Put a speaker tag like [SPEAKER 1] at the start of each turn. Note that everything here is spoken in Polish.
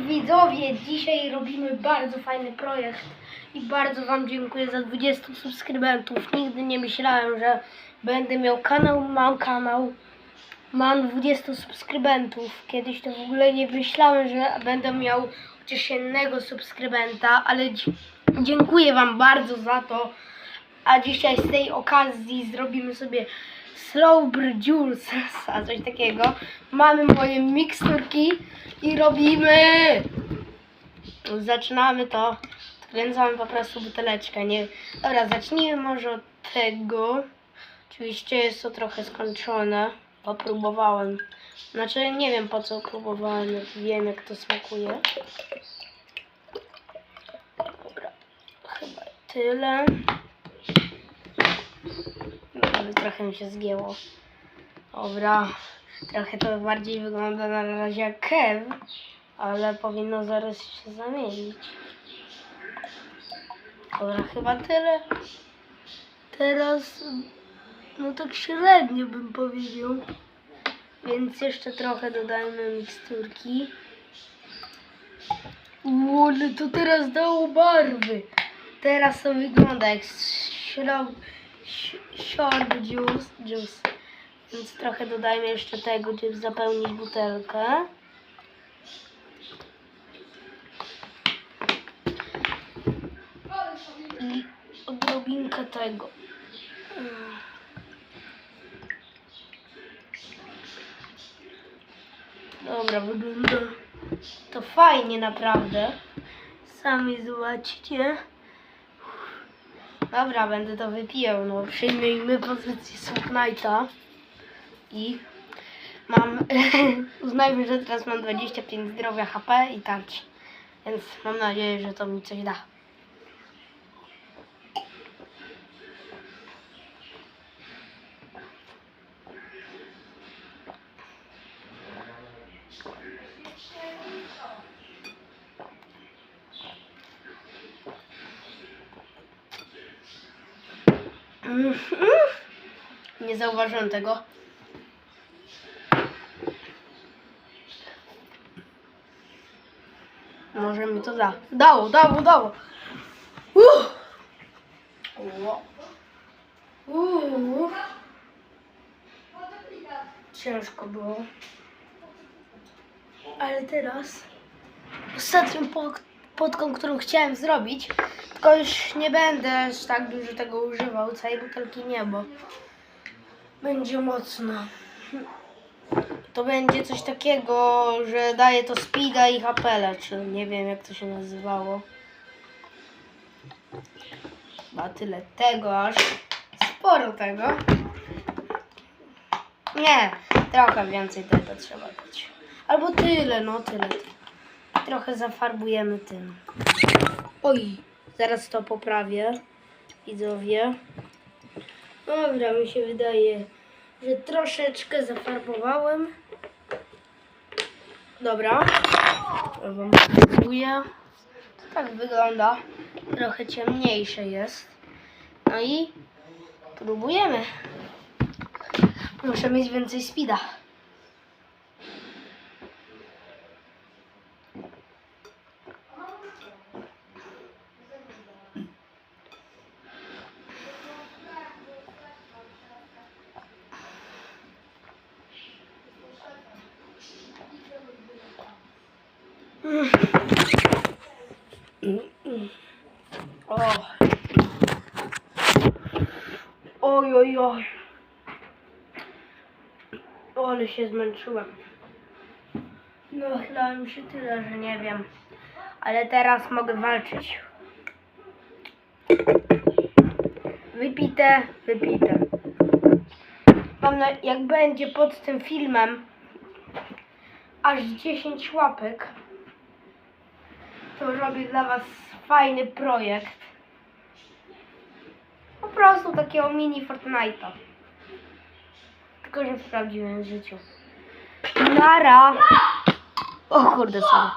[SPEAKER 1] widzowie, dzisiaj robimy bardzo fajny projekt i bardzo Wam dziękuję za 20 subskrybentów. Nigdy nie myślałem, że będę miał kanał, mam kanał, mam 20 subskrybentów. Kiedyś to w ogóle nie myślałem, że będę miał chociaż jednego subskrybenta, ale dziękuję Wam bardzo za to. A dzisiaj z tej okazji zrobimy sobie Slowbr Juice, a coś takiego. Mamy moje miksturki i robimy. Zaczynamy to. Wkręcamy po prostu buteleczkę. Nie. Dobra, zacznijmy może od tego. Oczywiście jest to trochę skończone. Popróbowałem. Znaczy nie wiem po co próbowałem, wiem jak to smakuje. Dobra, chyba tyle. No, trochę mi się zgięło. Dobra, trochę to bardziej wygląda na razie jak kew, ale powinno zaraz się zamienić. Dobra, chyba tyle. Teraz, no tak średnio bym powiedział. Więc jeszcze trochę dodajmy miksturki. Ale to teraz dało barwy. Teraz to wygląda jak śrub, short juice, juice. Więc trochę dodajmy jeszcze tego, żeby zapełnić butelkę. I odrobinkę tego. Dobra, wygląda to fajnie naprawdę. Sami zobaczcie. Dobra, będę to wypijał. No, przyjmijmy pozycję Subknighta. I mam. uznajmy, że teraz mam 25 zdrowia HP i tarczy. Więc mam nadzieję, że to mi coś da. Nie zauważyłem tego. Może mi to da. Dało, dało, dało. Ciężko było. Ale teraz ostatnią podką, którą chciałem zrobić, tylko już nie będę tak dużo tego używał, całej butelki nie, bo będzie mocno. To będzie coś takiego, że daje to speeda i hapela, czy nie wiem jak to się nazywało. Chyba tyle tego aż. Sporo tego. Nie, trochę więcej tego trzeba dać. Albo tyle, no tyle. Trochę zafarbujemy tym. Oj, zaraz to poprawię. Widzowie. Dobra, mi się wydaje, że troszeczkę zafarbowałem. Dobra. Ja wam pokazuję. Tak wygląda. Trochę ciemniejsze jest. No i próbujemy. Muszę mieć więcej speeda. O. Oj, oj, oj. Ale się zmęczyłem. No, mi się tyle, że nie wiem. Ale teraz mogę walczyć. Wypite, wypite. Mam na, jak będzie pod tym filmem aż 10 łapek, to robię dla Was fajny projekt. Po prostu takiego mini Fortnite'a. Tylko, że w prawdziwym życiu. Nara! O kurde, sorry.